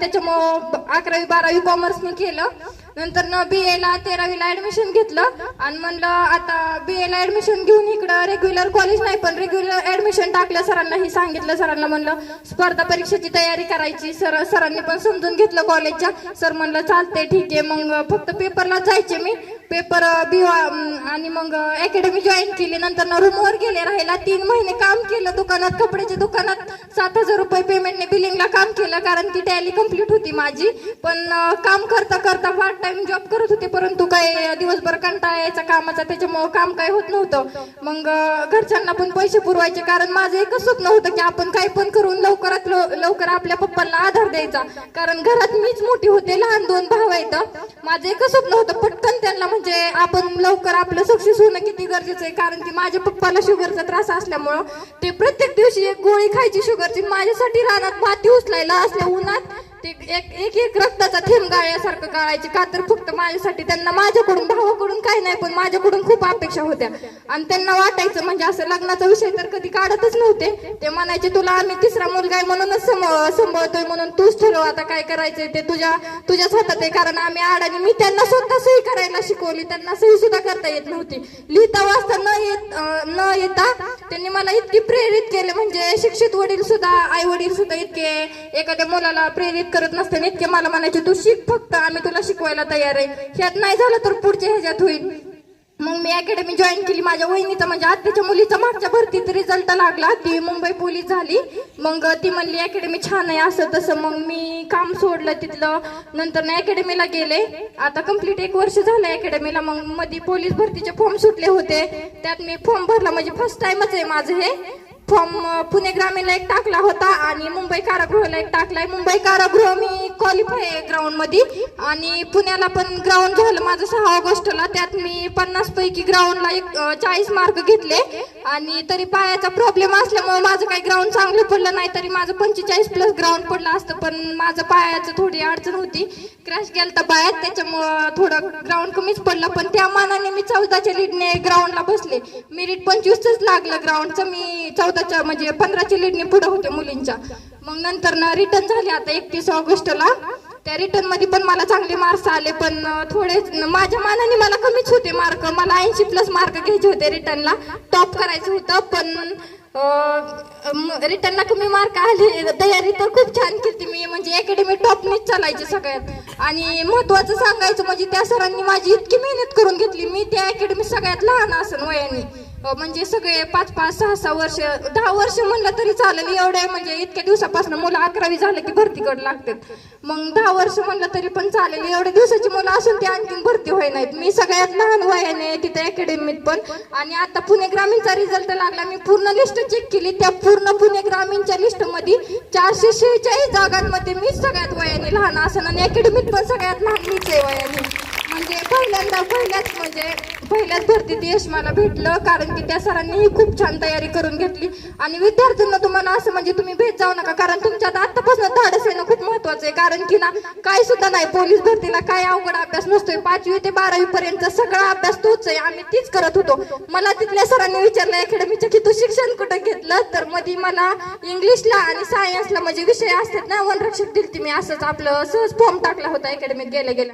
त्याच्यामुळं अकरावी बारावी कॉमर्सने केलं. नंतर न बी ला तेरावीला ऍडमिशन घेतलं. आणि म्हणलं आता बी ला ऍडमिशन घेऊन इकडं रेग्युलर कॉलेज नाही पण रेग्युलर ऍडमिशन टाकलं सरांना. ही सांगितलं सरांना म्हणलं स्पर्धा परीक्षेची तयारी करायची. सर सरांनी पण समजून घेतलं कॉलेजच्या सर म्हणलं चालते ठीक आहे. मग फक्त पेपरला जायचे मी. पेपर बी आणि मग अकॅडमी जॉईन केली. नंतर ना रूमवर गेले. राहायला तीन महिने काम केलं दुकानात कपड्याच्या दुकानात. सात हजार रुपये पेमेंटने बिलिंग केलं कारण की टॅली कंप्लीट होती माझी. पण काम करता करता पार्ट टाइम जॉब करत होते परंतु काय दिवसभर कंटाळा यायचा कामाचा. त्याच्यामुळं काम काय होत नव्हतं. मग घरच्यांना पण पैसे पुरवायचे. कारण माझं एकच स्वप्न होतं की आपण काय पण करून लवकरात लव- लवकर आपल्या पप्पांना आधार द्यायचा. कारण घरात मीच मोठी होते लहान दोन भाव आहेत. माझं एकच स्वप्न होतं. पटकन त्यांना म्हणजे आपण लवकर आपलं सक्सेस होणं किती गरजेचं आहे. कारण की माझ्या पप्पाला शुगरचा त्रास असल्यामुळं ते प्रत्येक दिवशी एक गोळी खायची शुगरची माझ्यासाठी रानात माती उचलायला Після у нас ते एक एक एक रक्ताचा थेंब गाळ्यासारखं गाळायचे का तर फक्त माझ्यासाठी. त्यांना माझ्याकडून भावाकडून काही नाही पण माझ्याकडून खूप अपेक्षा होत्या. आणि त्यांना वाटायचं म्हणजे असं लग्नाचा विषय तर कधी काढतच नव्हते. ते म्हणायचे तुला आम्ही तिसरा मुलगा आहे म्हणूनच सम- सांभाळतोय म्हणून तूच ठरव आता काय करायचंय ते तुझ्या तुझ्याच हातात आहे. कारण आम्ही आडाने मी त्यांना स्वतः सही करायला शिकवली. त्यांना सही सुद्धा करता येत नव्हती. लिहिता वाचता न येत न येता त्यांनी मला इतकी प्रेरित केले. म्हणजे शिक्षित वडील सुद्धा आई वडील सुद्धा इतके एखाद्या मुलाला प्रेरित करत नसताना इतके मला म्हणायचे तू शिक फक्त आम्ही तुला शिकवायला तयार आहे. ह्यात नाही झालं तर पुढच्या ह्याच्यात होईल. मग मी अकॅडमी जॉईन केली. माझ्या वहिनीचा म्हणजे आत्याच्या मुलीचा मागच्या भरतीत रिझल्ट लागला. ती मुंबई पोलीस झाली. मग ती म्हणली अकॅडमी छान आहे असं तसं. मग मी काम सोडलं तिथलं. नंतर ना अकॅडमीला गेले. आता कंप्लीट एक वर्ष झालं अकॅडमीला मग मध्ये पोलीस भरतीचे फॉर्म सुटले होते. त्यात मी फॉर्म भरला. म्हणजे फर्स्ट टाइमच आहे माझं हे. फॉर्म पुणे ग्रामीणला एक टाकला होता आणि मुंबई कारागृहाला एक टाकलाय मुंबई कारागृह मी क्वालिफाय आहे ग्राउंडमध्ये आणि पुण्याला पण ग्राउंड झालं माझं सहा ऑगस्टला. त्यात मी पन्नास पैकी ग्राउंडला एक चाळीस मार्क घेतले. आणि तरी पायाचा प्रॉब्लेम असल्यामुळे माझं काही ग्राउंड चांगलं पडलं नाही तरी माझं पंचेचाळीस प्लस ग्राउंड पडलं असतं. पण माझं पायाचं थोडी अडचण होती. क्रॅश गेलता पायात त्याच्यामुळं थोडं ग्राउंड कमीच पडलं. पण त्या मानाने मी चौदाच्या लीडने ग्राउंडला बसले. मेरिट पंचवीसच लागलं ग्राउंडचं मी चौदाच्या म्हणजे पंधराच्या लीडने पुढे होते मुलींच्या. मग नंतर ना रिटर्न झाले आता एकतीस ऑगस्टला. त्या रिटर्नमध्ये पण मला चांगले मार्क्स आले पण थोडे माझ्या मानाने मला कमीच होते मार्क मला ऐंशी प्लस मार्क घ्यायचे होते रिटर्नला टॉप करायचं होतं पण रिटर्नला कमी मार्क आले. तयारी तर खूप छान केली मी. म्हणजे अकॅडमी टॉपनीच चालायची सगळ्यात. आणि महत्वाचं सांगायचं म्हणजे त्या सरांनी माझी इतकी मेहनत करून घेतली. मी त्या अकॅडमी सगळ्यात लहान असन वयाने. म्हणजे सगळे पाच पाच सहा सहा वर्ष दहा वर्ष म्हणलं तरी चालेल. एवढे म्हणजे इतक्या दिवसापासून मुलं अकरावी झालं की भरतीकडे लागतात. मग दहा वर्ष म्हणलं तरी पण चालेल. एवढ्या दिवसाची मुलं असून ते आणखीन भरती होय नाहीत. मी सगळ्यात लहान वयाने तिथे अकॅडमीत पण. आणि आता पुणे ग्रामीणचा रिझल्ट लागला. मी पूर्ण लिस्ट चेक केली. त्या पूर्ण पुणे ग्रामीणच्या लिस्टमध्ये चारशे शेहेचाळीस जागांमध्ये मी सगळ्यात वयाने लहान असं आणि अकॅडमीत पण सगळ्यात लहान मीच आहे वयाने. म्हणजे पहिल्यांदा पहिल्याच म्हणजे पहिल्याच भरतीत यश मला भेटलं कारण की त्या सरांनीही खूप छान तयारी करून घेतली. आणि विद्यार्थ्यांना तुम्हाला असं म्हणजे तुम्ही भेट जाऊ नका कारण तुमच्यात आतापासून धाडस येणं खूप महत्वाचं आहे. कारण की ना काय सुद्धा नाही पोलीस भरतीला काय अवघड अभ्यास नसतोय. पाचवी ते बारावी पर्यंत सगळा अभ्यास तोच आहे. आम्ही तीच करत होतो. मला तिथल्या सरांनी विचारलं अकॅडमीच्या की तू शिक्षण कुठं घेतलं? तर मध्ये मला इंग्लिशला आणि सायन्सला म्हणजे विषय असतात ना वनरक्षक दिलती मी असंच. आपलं सहज फॉर्म टाकला होता अकॅडमीत गेल्या गेल्या.